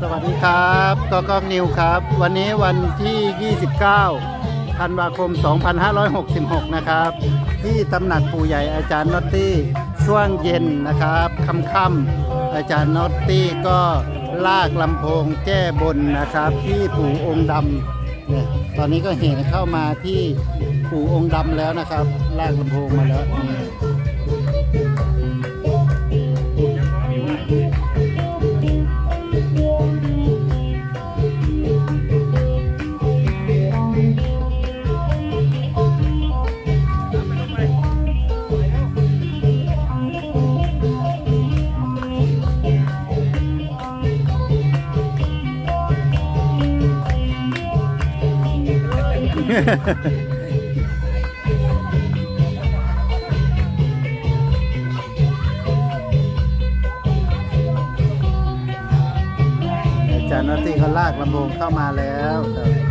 สวัสดีครับก็กล้องนิวครับ วันนี้วันที่ 29ธันวาคม 2566 นะครับ ที่ตำหนักปู่ใหญ่อาจารย์นอตตี้ช่วงเย็นนะครับค่ำๆอาจารย์นอตตี้ก็ลากลำโพงแก้บนนะครับ ที่ปู่องค์ดำเนี่ยตอนนี้ก็เห็นเข้ามาที่ปู่องค์ดำแล้วนะครับ ลากลำโพงมาแล้วนี่ จารย์นาตีเขาลากลำโพงเข้ามาแล้วครับ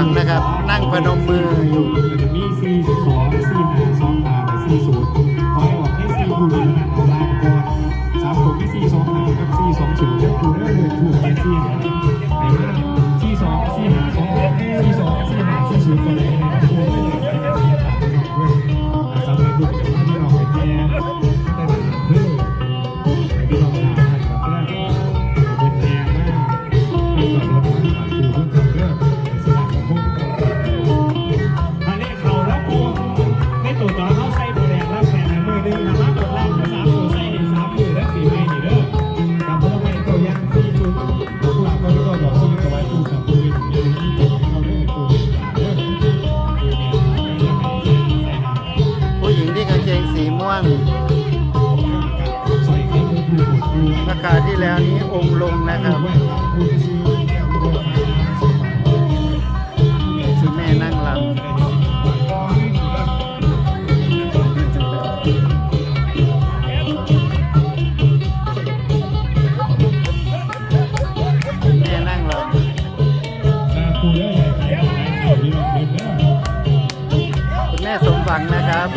วังนะครับ นั่งพนมมืออยู่มีสี่สองสี่ห้าสองห้าสี่ศูนย์ขอยออกให้สี่คูณนั้นเอาล่างก่อนสามผมที่สี่สองห้ากับสี่สองศูนย์แล้วคูณได้เลยถูกไปสี่ห้าาที่แล้วนี้องค์ลงนะครับไว้ทางผู้ซื้อแก้วรวมมาสมัยคุณแม่นั่งลำคุณแม่นั่งลำ คุณแม่สมหวังนะครับ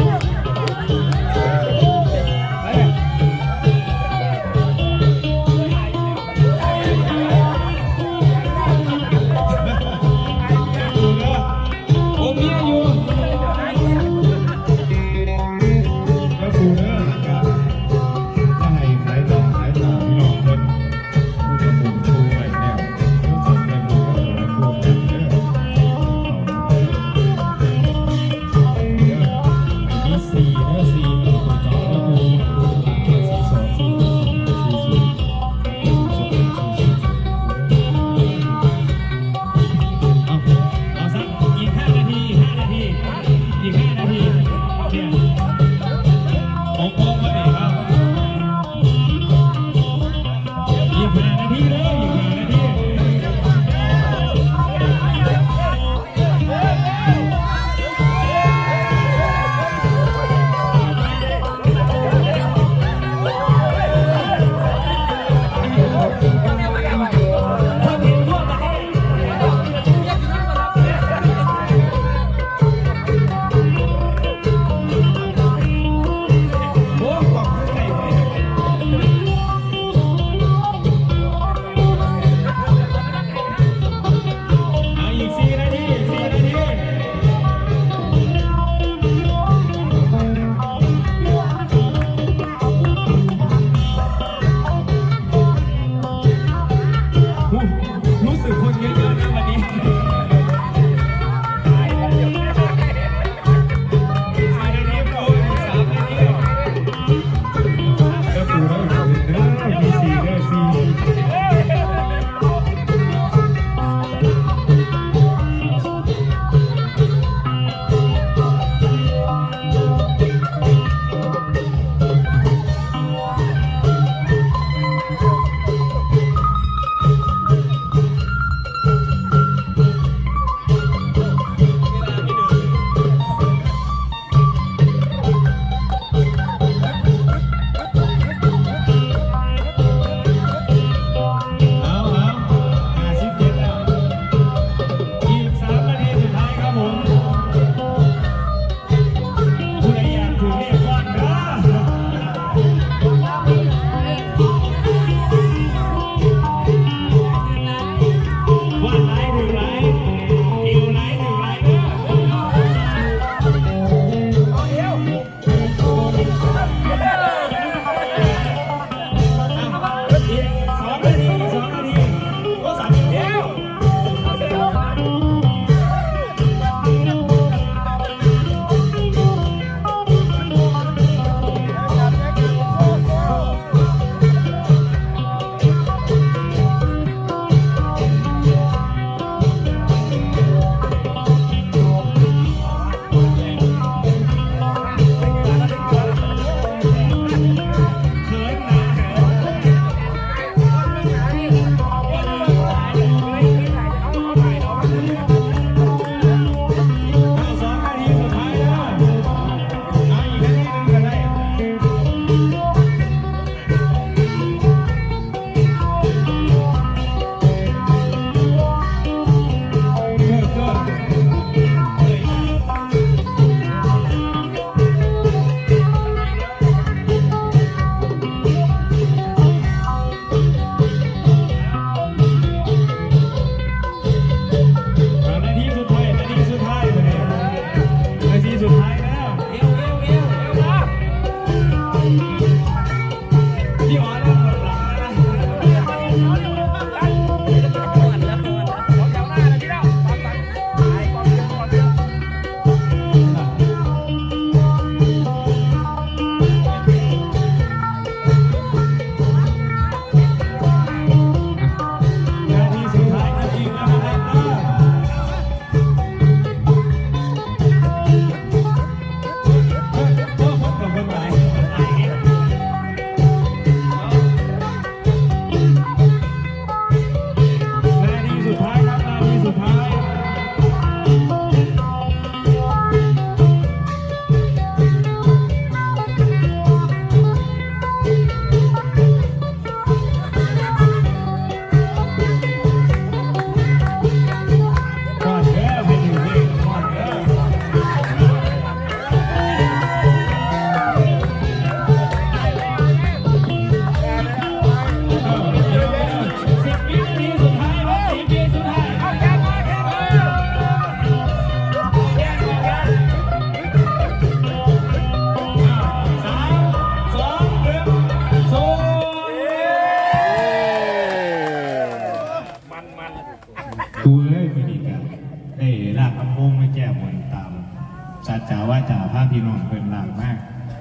สัจจาว่าจ่าภาพพี่น้องเพิ่นลางมาก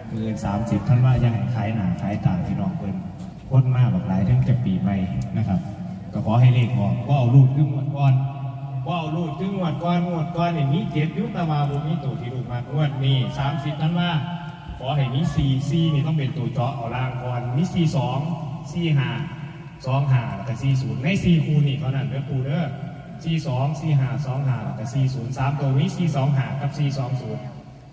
เงินสามสิบท่านว่ายังให้ขายหนาขายตาพี่น้องเพิ่นพ้นมากแบบหลายทั้งจะปีใหม่นะครับ ก็ขอให้เลขออกก็เอาลูกขึ้นหมดก่อนว่าเอาลูกขึ้นหมวดก่อนหมวดก่อนอย่างนี้เจ็ดยุตมาบุมีตัวที่ลูกมางวดนี้สามสิบท่านว่าขอให้มีซีซีนี่ต้องเป็นตัวเจาะเอาล่างก่อนมีซีสองซีห้าสองห้าแล้วก็ซีศูนย์ในซีคูนี่เท่านั้นเด้อคูเด้อ ซีสองซีห้าสองห้าแล้วก็ซีศูนย์สามตัวนี้ซีสองห้ากับซีสองศูนย์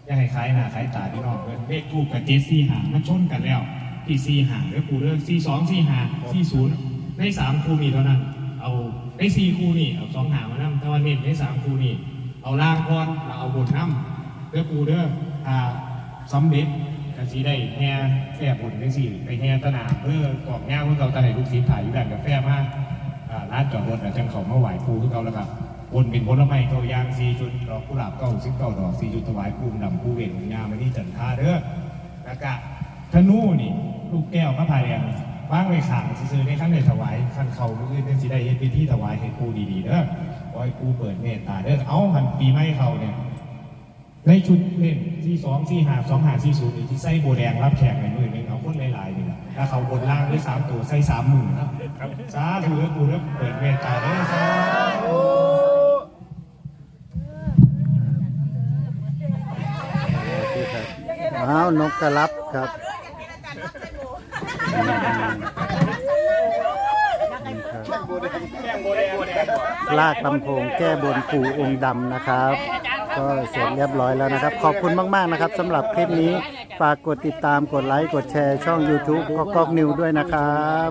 อย่าให้คล้ายหน้าคล้ายตาพี่น้องเด้อเลขทูกกับเจซีห้ามันชนกันแล้วที่ซีห้าเด้อครูเด้อซีสองซีห้าซีศูนย์ในสามคู่นี่เท่านั้น เอาในซีคูนี่เอาสองหามานั่แต่ว่าเน้นในสามคู่นี่เอาล่างก่อนแล้วเอาบนน้ำเด้อครูเด้ออ่าสำเร็จก็สิได้แห่แฟ่บุญจังซี่ไปแห่ตะหนาเพื่อกอกแง่เพื่อเราตะให้ลูกศิษย์ถ่ายอยู่ด้านกาแฟมาอ่า ร้านจอดรถจังเขาเมาไหว้ครูคือเขาแล้วครับบนเป็นผลไม้เก้ายางสี่จุดดอกกุหลาบเก้าสิบเก้าดอกสี่จุดถวายภูมิดำภูเวทยามานี่จันทาเด้อแล้วก็ธนูนี่ ลูกแก้วพระพายแดงวางไว้ขางซื้อในขั้นในถวายขั้นเขาลูกอื่นสิได้เฮ็ดพิธีถวายให้ครูดีๆเด้อขอให้ครูเปิดเมตตาเด้อเอาหันปีใหม่เขาเนี่ย ในชุดเล่นที่สองที่หาสองหาที่ศูนย์นี่ที่ใส่โบแดงรับแขกในมือหนึ่งเอาคนหลายๆนี่แหละถ้าเขาบนล่างด้วยสามตัวใส่สามหมื่นครับสาธุเด้อกูเด้อเปิดเมตตาเด้อสาธุอ้าวนกกระลับครับอืมครับลากลำโพงแก้บนปู่องค์ดำนะครับ ก็เสร็จเรียบร้อยแล้วนะครับ ขอบคุณมาก ๆ นะครับสำหรับคลิปนี้ ฝากกดติดตามกดไลค์ กดแชร์ช่อง YouTube ก็กอกนิวด้วยนะครับ